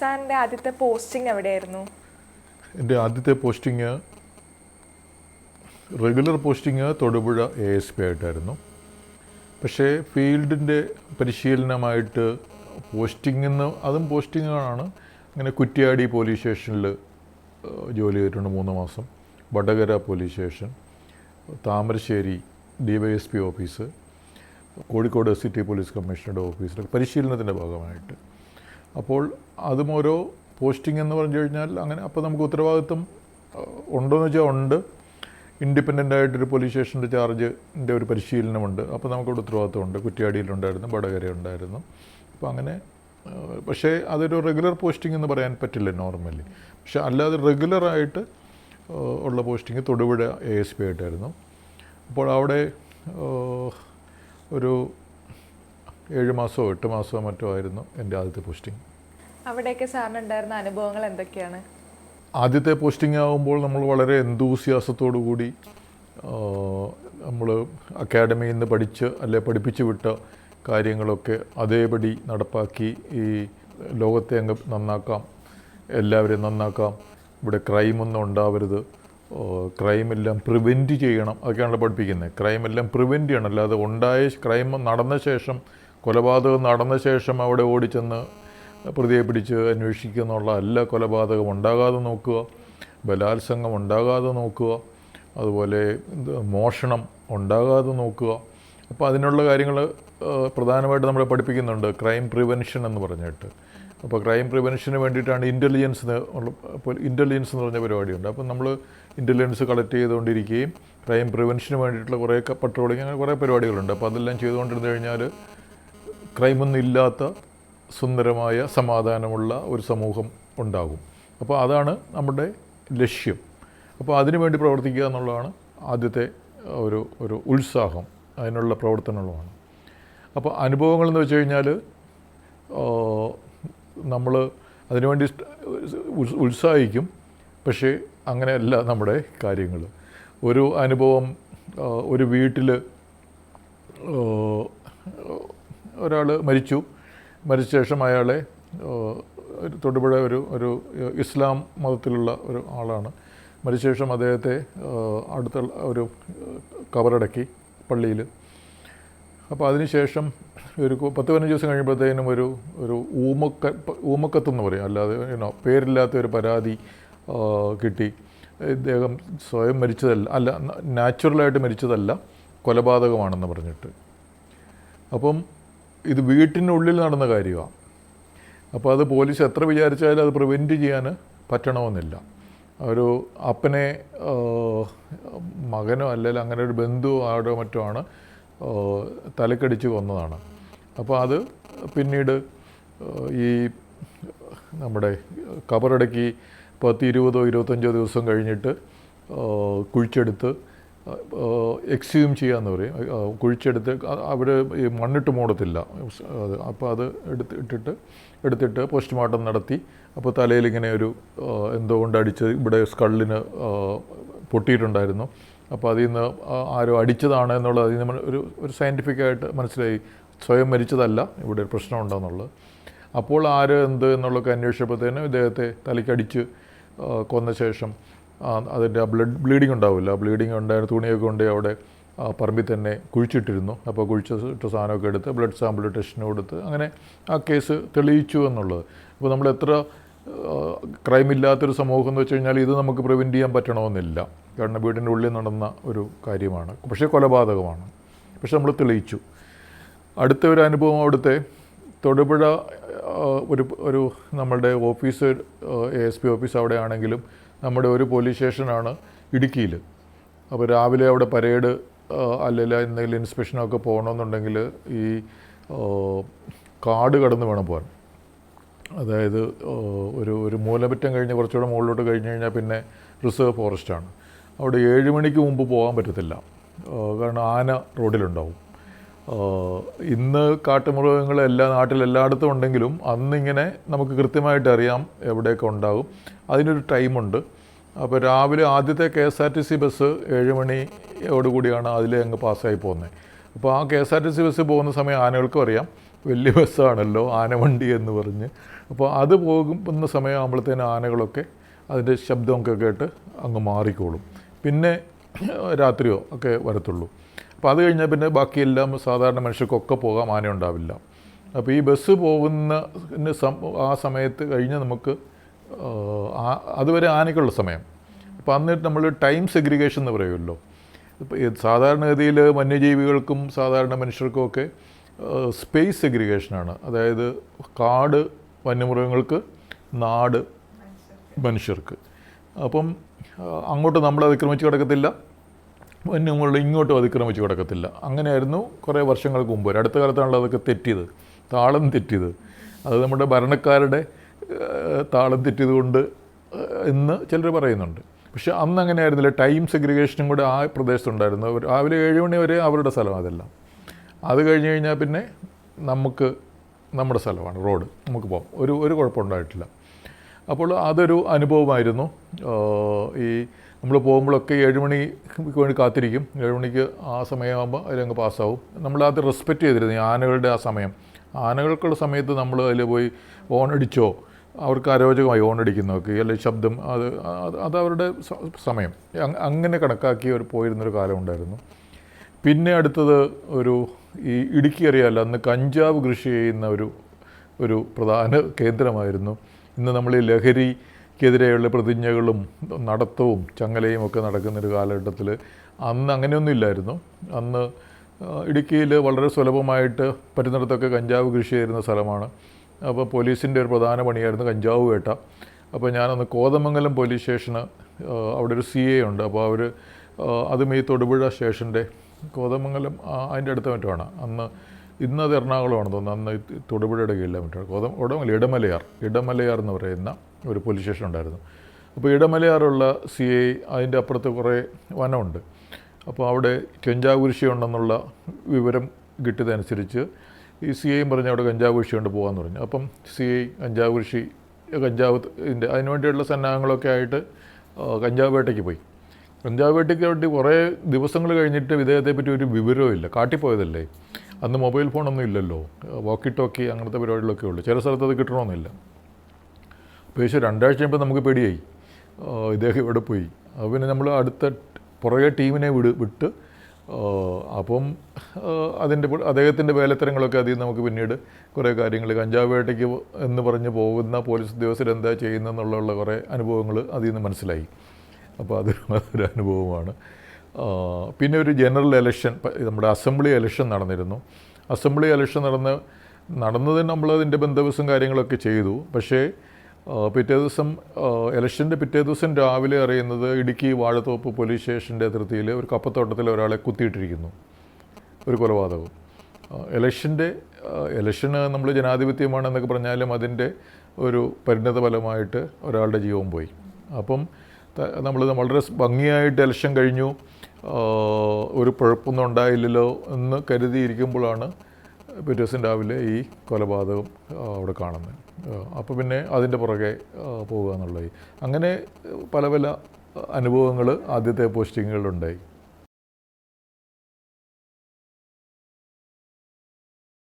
സാറിന്റെ ആദ്യത്തെ പോസ്റ്റിംഗ് എവിടെയായിരുന്നു? എന്റെ ആദ്യത്തെ posting regular posting Thodupuzha A S P ആയിട്ടായിരുന്നു. പക്ഷേ ഫീൽഡിന്റെ പരിശീലനമായിട്ട് പോസ്റ്റിംഗ് എന്ന് അതും പോസ്റ്റിങ്ങാണ് അങ്ങനെ കുറ്റ്യാടി പോലീസ് സ്റ്റേഷനിൽ ജോലി ചെയ്തിട്ടുണ്ട് മൂന്ന് മാസം. Vadakara police station Thamarassery D Y S P office Kozhikode city police കമ്മീഷണറുടെ ഓഫീസിൽ പരിശീലനത്തിന്റെ ഭാഗമായിട്ട്. അപ്പോൾ അതും ഓരോ പോസ്റ്റിംഗ് എന്ന് പറഞ്ഞു കഴിഞ്ഞാൽ അങ്ങനെ അപ്പോൾ നമുക്ക് ഉത്തരവാദിത്വം ഉണ്ടോയെന്ന് വെച്ചാൽ ഉണ്ട്. ഇൻഡിപെൻഡന്റ് ആയിട്ടൊരു പോലീസ് സ്റ്റേഷന്റെ ചാർജിന്റെ ഒരു പരിശീലനമുണ്ട്. അപ്പോൾ നമുക്കവിടെ കുറ്റ്യാടിയിലുണ്ടായിരുന്നു വടകര ഉണ്ടായിരുന്നു അപ്പോൾ അങ്ങനെ പക്ഷേ അതൊരു റെഗുലർ പോസ്റ്റിംഗ് എന്ന് പറയാൻ പറ്റില്ല നോർമലി പക്ഷേ അല്ലാതെ റെഗുലറായിട്ട് ഉള്ള posting Thodupuzha A S P ആയിട്ടായിരുന്നു. അപ്പോൾ അവിടെ ഒരു ഏഴ് മാസമോ എട്ട് മാസമോ മറ്റോ ആയിരുന്നു എന്റെ ആദ്യത്തെ പോസ്റ്റിംഗ്. അവിടെയൊക്കെ സാറിന് ഉണ്ടായിരുന്ന അനുഭവങ്ങൾ എന്തൊക്കെയാണ്? ആദ്യത്തെ പോസ്റ്റിംഗ് ആകുമ്പോൾ നമ്മൾ വളരെ എന്തൂസിയാസത്തോടു കൂടി നമ്മൾ അക്കാഡമിയിൽ നിന്ന് പഠിച്ച് അല്ലെ പഠിപ്പിച്ചു വിട്ട കാര്യങ്ങളൊക്കെ അതേപടി നടപ്പാക്കി ഈ ലോകത്തെ അങ്ങ് നന്നാക്കാം എല്ലാവരെയും നന്നാക്കാം. ഇവിടെ ക്രൈമൊന്നും ഉണ്ടാവരുത്. ക്രൈമെല്ലാം പ്രിവെന്റ് ചെയ്യണം. അതൊക്കെയാണല്ലോ പഠിപ്പിക്കുന്നത്. ക്രൈമെല്ലാം പ്രിവെന്റ് ചെയ്യണം. അല്ലാതെ ഉണ്ടായ ക്രൈം നടന്ന ശേഷം കൊലപാതകം നടന്ന ശേഷം അവിടെ ഓടിച്ചെന്ന് പ്രതിയെ പിടിച്ച് അന്വേഷിക്കുക എന്നുള്ള അല്ല കൊലപാതകം ഉണ്ടാകാതെ നോക്കുക ബലാത്സംഗം ഉണ്ടാകാതെ നോക്കുക അതുപോലെ മോഷണം ഉണ്ടാകാതെ നോക്കുക. അപ്പോൾ അതിനുള്ള കാര്യങ്ങൾ പ്രധാനമായിട്ട് നമ്മളെ പഠിപ്പിക്കുന്നുണ്ട് ക്രൈം പ്രിവെൻഷൻ എന്ന് പറഞ്ഞിട്ട്. അപ്പോൾ ക്രൈം പ്രിവെൻഷന് വേണ്ടിയിട്ടാണ് ഇന്റലിജൻസ് ഇന്റലിജൻസ് എന്ന് പറഞ്ഞ പരിപാടിയുണ്ട്. അപ്പോൾ നമ്മൾ ഇന്റലിജൻസ് കളക്ട് ചെയ്തുകൊണ്ടിരിക്കുകയും ക്രൈം പ്രിവെൻഷന് വേണ്ടിയിട്ടുള്ള കുറേ പട്രോളിങ് അങ്ങനെ കുറേ പരിപാടികളുണ്ട്. അപ്പോൾ അതെല്ലാം ചെയ്തുകൊണ്ടിരുന്നു കഴിഞ്ഞാൽ ക്രൈമൊന്നും ഇല്ലാത്ത സുന്ദരമായ സമാധാനമുള്ള ഒരു സമൂഹം ഉണ്ടാകും. അപ്പോൾ അതാണ് നമ്മുടെ ലക്ഷ്യം. അപ്പോൾ അതിനുവേണ്ടി പ്രവർത്തിക്കുക എന്നുള്ളതാണ് ആദ്യത്തെ ഒരു ഒരു ഉത്സാഹം അതിനുള്ള പ്രവർത്തനങ്ങളുമാണ്. അപ്പോൾ അനുഭവങ്ങൾ എന്ന് വെച്ച് കഴിഞ്ഞാൽ നമ്മൾ അതിനുവേണ്ടി ഉത്സാഹിക്കും പക്ഷേ അങ്ങനെയല്ല നമ്മുടെ കാര്യങ്ങൾ. ഒരു അനുഭവം ഒരു വീട്ടിൽ ഒരാൾ മരിച്ചു. മരിച്ച ശേഷം അയാളെ തൊടുപുഴ ഒരു ഒരു ഇസ്ലാം മതത്തിലുള്ള ഒരു ആളാണ്. മരിച്ച ശേഷം അദ്ദേഹത്തെ അടുത്ത ഒരു കവറടക്കി പള്ളിയിൽ. അപ്പോൾ അതിനുശേഷം ഒരു പത്ത് പതിനഞ്ച് ദിവസം കഴിയുമ്പോഴത്തേനും ഒരു ഒരു ഊമക്ക ഊമക്കത്തെന്ന് പറയും. അല്ലാതെ യുനോ പേരില്ലാത്ത ഒരു പരാതി കിട്ടി. ഇദ്ദേഹം സ്വയം മരിച്ചതല്ല അല്ല നാച്ചുറലായിട്ട് മരിച്ചതല്ല കൊലപാതകമാണെന്ന് പറഞ്ഞിട്ട്. അപ്പം ഇത് വീട്ടിനുള്ളിൽ നടന്ന കാര്യമാണ്. അപ്പോൾ അത് പോലീസ് എത്ര വിചാരിച്ചാലും അത് പ്രിവെന്റ് ചെയ്യാൻ പറ്റണമെന്നില്ല. ഒരു അപ്പനെ മകനോ അല്ലെങ്കിൽ അങ്ങനെ ഒരു ബന്ധു ആടോ മറ്റോ ആണ് തലക്കടിച്ച് കൊന്നതാണ്. അപ്പോൾ അത് പിന്നീട് ഈ നമ്മുടെ കബറടക്കി പത്ത് ഇരുപതോ ഇരുപത്തഞ്ചോ ദിവസം കഴിഞ്ഞിട്ട് കുഴിച്ചെടുത്ത് എക്സ്യൂം ചെയ്യാന്ന് പറയും. കുഴിച്ചെടുത്ത് അവർ ഈ മണ്ണിട്ട് മൂടത്തില്ല. അപ്പോൾ അത് എടുത്ത് ഇട്ടിട്ട് എടുത്തിട്ട് പോസ്റ്റ്മോർട്ടം നടത്തി. അപ്പോൾ തലയിൽ ഇങ്ങനെ ഒരു എന്തോ കൊണ്ട് അടിച്ച് ഇവിടെ സ്കള്ളിന് പൊട്ടിയിട്ടുണ്ടായിരുന്നു. അപ്പോൾ അതിൽ നിന്ന് ആരോ അടിച്ചതാണ് എന്നുള്ളത് അതിൽ നിന്ന് ഒരു ഒരു സയന്റിഫിക്കായിട്ട് മനസ്സിലായി. സ്വയം മരിച്ചതല്ല ഇവിടെ ഒരു പ്രശ്നം ഉണ്ടെന്നുള്ളത്. അപ്പോൾ ആര് എന്ത് എന്നുള്ളതൊക്കെ അന്വേഷിച്ചപ്പോഴത്തേനും ഇദ്ദേഹത്തെ തലയ്ക്കടിച്ച് കൊന്ന ശേഷം അതിന്റെ ബ്ലഡ് ബ്ലീഡിങ് ഉണ്ടാവില്ല. ബ്ലീഡിങ് ഉണ്ടായിരുന്ന തുണിയൊക്കെ കൊണ്ട് അവിടെ പറമ്പിൽ തന്നെ കുഴിച്ചിട്ടിരുന്നു. അപ്പോൾ കുഴിച്ചിട്ട സാധനമൊക്കെ എടുത്ത് ബ്ലഡ് സാമ്പിൾ ടെസ്റ്റിന് കൊടുത്ത് അങ്ങനെ ആ കേസ് തെളിയിച്ചു എന്നുള്ളത്. അപ്പോൾ നമ്മൾ എത്ര ക്രൈം ഇല്ലാത്തൊരു സമൂഹം എന്ന് വെച്ച് കഴിഞ്ഞാൽ ഇത് നമുക്ക് പ്രിവെന്റ് ചെയ്യാൻ പറ്റണമെന്നില്ല. കാരണം വീടിന്റെ ഉള്ളിൽ നടന്ന ഒരു കാര്യമാണ്. പക്ഷേ കൊലപാതകമാണ്. പക്ഷെ നമ്മൾ തെളിയിച്ചു. അടുത്ത ഒരു അനുഭവം അവിടുത്തെ തൊടുപുഴ ഒരു ഒരു നമ്മളുടെ office A S P office അവിടെ ആണെങ്കിലും നമ്മുടെ ഒരു പോലീസ് സ്റ്റേഷനാണ് ഇടുക്കിയിൽ അപ്പോൾ രാവിലെ അവിടെ പരേഡ് അല്ലെങ്കിൽ എന്തെങ്കിലും ഇൻസ്പെക്ഷനൊക്കെ പോകണമെന്നുണ്ടെങ്കിൽ ഈ കാട് കടന്ന് വേണം പോകാൻ. അതായത് ഒരു ഒരു മൂലമറ്റം കഴിഞ്ഞ് കുറച്ചുകൂടെ മുകളിലോട്ട് കഴിഞ്ഞ് കഴിഞ്ഞാൽ പിന്നെ റിസർവ് ഫോറസ്റ്റാണ് അവിടെ ഏഴ് മണിക്ക് മുമ്പ് പോകാൻ പറ്റത്തില്ല. കാരണം ആന റോഡിലുണ്ടാവും. ഇന്ന് കാട്ടുമൃഗങ്ങൾ എല്ലാ നാട്ടിൽ എല്ലായിടത്തും ഉണ്ടെങ്കിലും അന്നിങ്ങനെ നമുക്ക് കൃത്യമായിട്ട് അറിയാം എവിടെയൊക്കെ ഉണ്ടാകും. അതിനൊരു ടൈമുണ്ട് അപ്പോൾ രാവിലെ ആദ്യത്തെ K S R T C bus ഏഴ് മണിയോടുകൂടിയാണ് അതിലെ അങ്ങ് പാസ്സായി പോകുന്നത് അപ്പോൾ ആ K S R T C bus പോകുന്ന സമയം ആനകൾക്കും അറിയാം. വലിയ ബസ്സാണല്ലോ ആനവണ്ടി എന്ന് പറഞ്ഞ്. അപ്പോൾ അത് പോകുന്ന സമയമാകുമ്പോഴത്തേന് ആനകളൊക്കെ അതിന്റെ ശബ്ദമൊക്കെ കേട്ട് അങ്ങ് മാറിക്കോളും. പിന്നെ രാത്രിയോ ഒക്കെ വരത്തുള്ളൂ. അപ്പോൾ അത് കഴിഞ്ഞാൽ പിന്നെ ബാക്കിയെല്ലാം സാധാരണ മനുഷ്യർക്കൊക്കെ പോകാൻ ആന ഉണ്ടാവില്ല. അപ്പോൾ ഈ ബസ് പോകുന്ന ആ സമയത്ത് കഴിഞ്ഞ് നമുക്ക് അതുവരെ ആനയ്ക്കുള്ള സമയം. അപ്പോൾ അന്ന് നമ്മൾ ടൈം സെഗ്രിഗേഷൻ എന്ന് പറയുമല്ലോ. ഇപ്പോൾ ഈ സാധാരണഗതിയിൽ വന്യജീവികൾക്കും സാധാരണ മനുഷ്യർക്കും ഒക്കെ സ്പേസ് സെഗ്രിഗേഷനാണ് അതായത് കാട് വന്യമൃഗങ്ങൾക്ക് നാട് മനുഷ്യർക്ക്. അപ്പം അങ്ങോട്ട് നമ്മൾ അതിക്രമിച്ച് കിടക്കത്തില്ല. വന്യമൃഗങ്ങൾ ഇങ്ങോട്ടും അതിക്രമിച്ച് കിടക്കത്തില്ല. അങ്ങനെയായിരുന്നു കുറേ വർഷങ്ങൾക്ക് മുമ്പ്. അടുത്ത കാലത്താണല്ലോ അതൊക്കെ തെറ്റിയത്. താളം തെറ്റിയത്. അത് നമ്മുടെ ഭരണക്കാരുടെ താളം തെറ്റിയത് കൊണ്ട് ഏഹ്, എന്ന് ചിലർ പറയുന്നുണ്ട്. പക്ഷേ അന്ന് അങ്ങനെ ആയിരുന്നില്ല ടൈം സെഗ്രിഗേഷനും കൂടെ ആ പ്രദേശത്തുണ്ടായിരുന്നു. രാവിലെ ഏഴ് മണി വരെ അവരുടെ സ്ഥലം അതെല്ലാം. അത് കഴിഞ്ഞ് കഴിഞ്ഞാൽ പിന്നെ നമുക്ക് നമ്മുടെ സ്ഥലമാണ് റോഡ്. നമുക്ക് പോകാം. ഒരു ഒരു കുഴപ്പമുണ്ടായിട്ടില്ല. അപ്പോൾ അതൊരു അനുഭവമായിരുന്നു. ഈ നമ്മൾ പോകുമ്പോഴൊക്കെ ഏഴുമണിക്ക് വേണ്ടി കാത്തിരിക്കും. ഏഴുമണിക്ക് ആ സമയമാകുമ്പോൾ അതിലങ്ങ് പാസ്സാവും. നമ്മളത് റെസ്പെക്റ്റ് ചെയ്തിരുന്നു ആനകളുടെ ആ സമയം. ആനകൾക്കുള്ള സമയത്ത് നമ്മൾ അതിൽ പോയി ഓണടിച്ചോ അവർക്ക് അരോചകമായി ഓണടിക്കുന്നതൊക്കെ അല്ലെങ്കിൽ ശബ്ദം അത് അത് അവരുടെ സമയം. അങ്ങനെ കണക്കാക്കി ഒരു പോയിരുന്നൊരു കാലം ഉണ്ടായിരുന്നു. പിന്നെ അടുത്തത് ഒരു ഈ ഇടുക്കി അറിയാമല്ലോ അന്ന് കഞ്ചാവ് കൃഷി ചെയ്യുന്ന ഒരു ഒരു പ്രധാന കേന്ദ്രമായിരുന്നു. ഇന്ന് നമ്മൾ ഈ ലഹരിക്കെതിരെയുള്ള പ്രതിജ്ഞകളും നടത്തവും ചങ്ങലയും ഒക്കെ നടക്കുന്നൊരു കാലഘട്ടത്തിൽ അന്ന് അങ്ങനെയൊന്നും ഇല്ലായിരുന്നു. അന്ന് ഇടുക്കിയിൽ വളരെ സുലഭമായിട്ട് പറ്റുന്നിടത്തൊക്കെ കഞ്ചാവ് കൃഷി ചെയ്യുന്ന സ്ഥലമാണ്. അപ്പോൾ പോലീസിന്റെ ഒരു പ്രധാന പണിയായിരുന്നു കഞ്ചാവ് വേട്ട. അപ്പോൾ ഞാനന്ന് കോതമംഗലം പോലീസ് സ്റ്റേഷന് അവിടെ ഒരു സി എ ഉണ്ട്. അപ്പോൾ അവർ അതും ഈ തൊടുപുഴ സ്റ്റേഷന്റെ കോതമംഗലം അതിന്റെ അടുത്ത മറ്റുമാണ് അന്ന് ഇന്നത് എറണാകുളമാണ്. തോന്നുന്നത് അന്ന് തൊടുപുഴയുടെ കീഴിലെ മറ്റൊരു കോതം ഉടമല്ല ഇടമലയാർ. ഇടമലയാർ എന്ന് പറയുന്ന ഒരു പോലീസ് സ്റ്റേഷൻ ഉണ്ടായിരുന്നു. അപ്പോൾ ഇടമലയാറുള്ള സി ഐ അതിന്റെ അപ്പുറത്ത് കുറേ വനമുണ്ട്. അപ്പോൾ അവിടെ കഞ്ചാവ് ഉണ്ടെന്നുള്ള വിവരം കിട്ടിയതനുസരിച്ച് ഈ സി ഐയും പറഞ്ഞ് അവിടെ കഞ്ചാവ് കൃഷി കൊണ്ട് പോകാമെന്ന് പറഞ്ഞു. അപ്പം സി ഐ കഞ്ചാവ് കൃഷി കഞ്ചാവ് ഇതിന്റെ അതിനുവേണ്ടിയുള്ള സന്നാഹങ്ങളൊക്കെ ആയിട്ട് കഞ്ചാവ് വേട്ടയ്ക്ക് പോയി. കഞ്ചാവ് വേട്ടയ്ക്ക് വേണ്ടി കുറേ ദിവസങ്ങൾ കഴിഞ്ഞിട്ട് ഇദ്ദേഹത്തെ പറ്റി ഒരു വിവരവും ഇല്ല. കാട്ടിപ്പോയതല്ലേ? അന്ന് മൊബൈൽ ഫോണൊന്നും ഇല്ലല്ലോ. വാക്കി ടോക്കി അങ്ങനത്തെ പരിപാടികളൊക്കെ ഉള്ളൂ. ചില സ്ഥലത്ത് അത് കിട്ടണമെന്നില്ല അപ്പോൾ ഏകദേശം രണ്ടാഴ്ച കഴിയുമ്പോൾ നമുക്ക് പേടിയായി. ഇദ്ദേഹം ഇവിടെ പോയി. പിന്നെ നമ്മൾ അടുത്ത പുറകെ ടീമിനെ വിട് വിട്ട് അപ്പം അതിന്റെ അദ്ദേഹത്തിന്റെ വേലത്തരങ്ങളൊക്കെ അതിൽ നമുക്ക് പിന്നീട് കുറേ കാര്യങ്ങൾ കഞ്ചാവ് വേട്ടയ്ക്ക് എന്ന് പറഞ്ഞ് പോകുന്ന പോലീസ് ഉദ്യോഗസ്ഥർ എന്താ ചെയ്യുന്നതെന്നുള്ള കുറേ അനുഭവങ്ങൾ അതിൽ നിന്ന് മനസ്സിലായി. അപ്പോൾ അതൊരു അതൊരു അനുഭവമാണ്. പിന്നെ ഒരു ജനറൽ ഇലക്ഷൻ നമ്മുടെ അസംബ്ലി ഇലക്ഷൻ നടന്നിരുന്നു. അസംബ്ലി ഇലക്ഷൻ നടന്ന് നടന്നതിന് നമ്മൾ അതിന്റെ ബന്ദോബസ്തും കാര്യങ്ങളൊക്കെ ചെയ്തു. പക്ഷേ പിറ്റേ ദിവസം ഇലക്ഷന്റെ പിറ്റേ ദിവസം രാവിലെ അറിയുന്നത് ഇടുക്കി വാഴത്തോപ്പ് പോലീസ് സ്റ്റേഷന്റെ അതിർത്തിയിൽ ഒരു കപ്പത്തോട്ടത്തിൽ ഒരാളെ കുത്തിയിട്ടിരിക്കുന്നു. ഒരു കൊലപാതകം. ഇലക്ഷന്റെ ഇലക്ഷന് നമ്മൾ ജനാധിപത്യമാണെന്നൊക്കെ പറഞ്ഞാലും അതിന്റെ ഒരു പരിണത ഫലമായിട്ട് ഒരാളുടെ ജീവൻ പോയി. അപ്പം നമ്മൾ വളരെ ഭംഗിയായിട്ട് ഇലക്ഷൻ കഴിഞ്ഞു. ഒരു കുഴപ്പമൊന്നും ഉണ്ടായില്ലല്ലോ എന്ന് കരുതിയിരിക്കുമ്പോഴാണ് പിറ്റേ ദിവസം രാവിലെ ഈ കൊലപാതകം അവിടെ കാണുന്നത്. അപ്പോൾ പിന്നെ അതിന്റെ പുറകെ പോകുക എന്നുള്ളത്. അങ്ങനെ പല പല അനുഭവങ്ങൾ ആദ്യത്തെ പോസ്റ്റിങ്ങുകളിലുണ്ടായി.